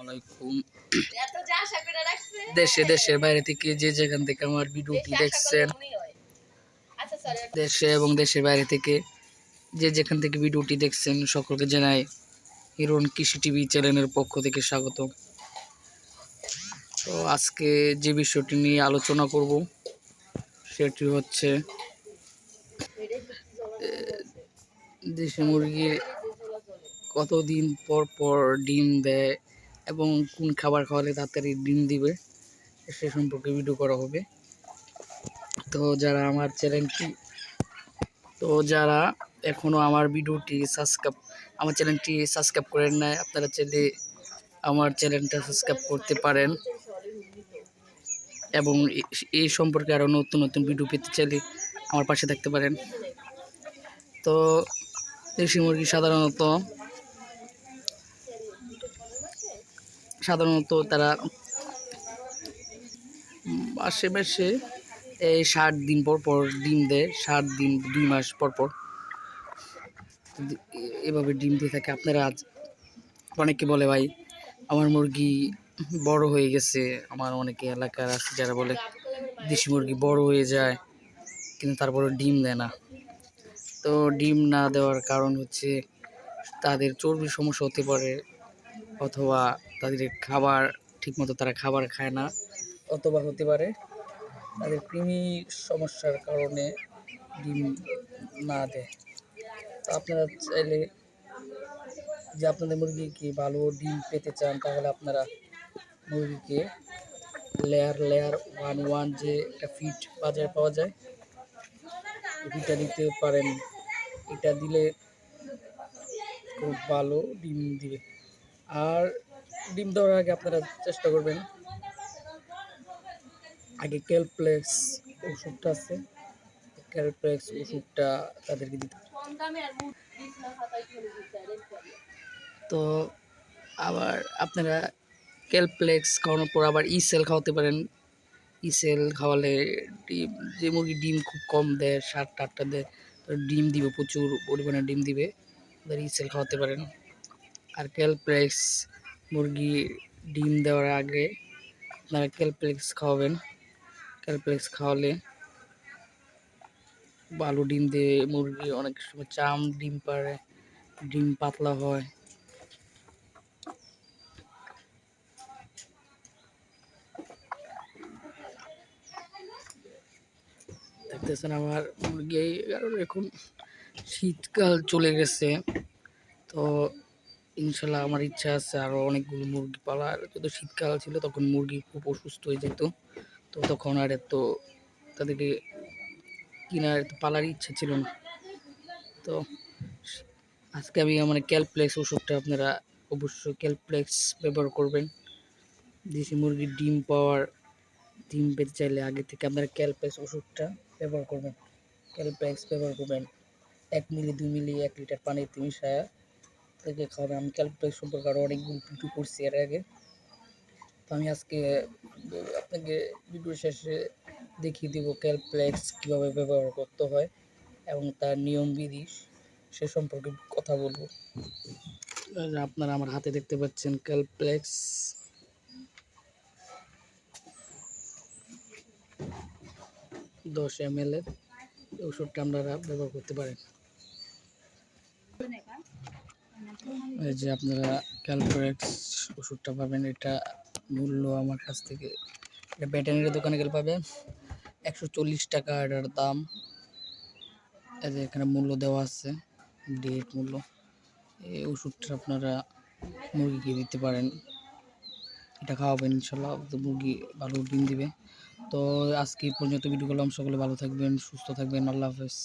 আলাইকুম। দেশে দেশের বাইরে থেকে যে যেখান থেকে আমার ভিডিওটি দেখছেন। আচ্ছা দেশে এবং দেশের বাইরে থেকে যে যেখান থেকে ভিডিওটি দেখছেন সকলকে জানাই হিরোন কৃষি টিভি চ্যানেলের পক্ষ থেকে স্বাগত। তো আজকে যে বিষয়টি নিয়ে আলোচনা করব সেটি হচ্ছে দেশি মুরগির কতদিন পর পর ডিম দেয় এবং কোন খাবার খাওয়ালে তাড়াতাড়ি ডিম দিবে, সে সম্পর্কে ভিডিও করা হবে। তো যারা আমার চ্যানেলটি তো যারা এখনও আমার ভিডিওটি সাবস্ক্রাইব আমার চ্যানেলটি সাবস্ক্রাইব করেন নাই, আপনারা চাইলে আমার চ্যানেলটা সাবস্ক্রাইব করতে পারেন। এবং এই সম্পর্কে আরও নতুন নতুন ভিডিও পেতে চাইলে আমার পাশে থাকতে পারেন। তো দেশি মুরগি সাধারণত সাধারণত তারা উম, আশেপাশে এই ষাট দিন পর পর ডিম দেয় ষাট দিন দুই মাস পর পর। এভাবে ডিম দিয়ে থাকে আপনারা আজ অনেকে বলে ভাই আমার মুরগি বড় হয়ে গেছে। আমার অনেকে এলাকার আছে যারা বলে দেশি মুরগি বড় হয়ে যায়। কিন্তু তারপরে ডিম দেয় না। তো ডিম না দেওয়ার কারণ হচ্ছে তাদের চর্বির সমস্যা হতে পারে অথবা তাদের খাবার ঠিকমতো তারা খাবার খায় না। অথবা হতে পারে তাদের কৃমি সমস্যার কারণে ডিম না দেয়। আপনারা চাইলে যে আপনাদের মুরগিকে ভালো ডিম পেতে চান, তাহলে আপনারা মুরগিকে লেয়ার লেয়ার ওয়ান ওয়ান যে একটা ফিট বাজারে পাওয়া যায় এটা দিতে পারেন। এটা দিলে খুব ভালো ডিম দিবে। আর ডিম দেওয়ার আগে আপনারা চেষ্টা করবেন। আগে ক্যালপ্লেক্স ওষুধটা আছে। ক্যালপ্লেক্স ওষুধটা তাদেরকে দিতে। তো আবার আপনারা ক্যালপ্লেক্স খাওয়ানোর পর আবার ইসেল খাওয়াতে পারেন। ইসেল খাওয়ালে ডিম, যে মুরগি ডিম খুব কম দেয়, সাতটা, আটটা দেয়, তো ডিম দিবে, প্রচুর পরিমাণে ডিম দিবে। তাদের ইসেল খাওয়াতে পারেন। আর ক্যালপ্লেক্স মুরগি ডিম দেওয়ার আগে আপনারা ক্যালপ্লেক্স খাওয়াবেন। ক্যালপ্লেক্স খাওয়ালে ভালো ডিম দিয়ে মুরগি অনেক সময় চাম ডিম পারে ডিম পাতলা হয়। দেখতেছেন আমার মুরগি, কারণ এখন শীতকাল চলে গেছে, তো ইনশাল্লাহ আমার ইচ্ছা আছে আরও অনেকগুলো মুরগি পালার। যত শীতকাল ছিল তখন মুরগি খুব অসুস্থ হয়ে যেত। তো তখন আর এত তাদেরকে কেনার পালার ইচ্ছা ছিল না। তো আজকে আমি মানে ক্যালপ্লেক্স ওষুধটা আপনারা অবশ্যই ক্যালপ্লেক্স ব্যবহার করবেন। দেশি মুরগির ডিম পাওয়ার, ডিম পেতে চাইলে আগে থেকে আপনারা ক্যালপ্লেক্স ওষুধটা ব্যবহার করবেন। ক্যালপ্লেক্স ব্যবহার করবেন এক মিলি, দুই মিলি, এক লিটার পানিতে মিশায়া থেকে খাওয়াবেন আমি ক্যালপ্লেক্স সম্পর্কে আরও অনেকগুলো ভিডিও করছি এর আগে। তো আমি আজকে, আপনাকে ভিডিও শেষে দেখিয়ে দেবো ক্যালপ্লেক্স কীভাবে ব্যবহার করতে হয় এবং তার নিয়মবিধি সে সম্পর্কে কথা বলব। আপনারা আমার হাতে দেখতে পাচ্ছেন ক্যালপ্লেক্স দশ এম এল এর ওষুধটা আপনারা ব্যবহার করতে পারেন। এই যে আপনারা ক্যালপ্লেক্স ওষুধটা পাবেন, এটা মূল্য আমার কাছ থেকে। এটা ব্যাটারির দোকানে গেলে পাবেন। একশো চল্লিশ টাকা এটার দাম। এই যে এখানে মূল্য দেওয়া আছে ডেট মূল্য। এই ওষুধটা আপনারা মুরগিকে দিতে পারেন। এটা খাওয়াবেন ইনশাল্লাহ মুরগি ভালো ডিম দিবে। তো আজকে পর্যন্ত ভিডিও করলাম। সকলে ভালো থাকবেন, সুস্থ থাকবেন। আল্লাহ হাফেজ।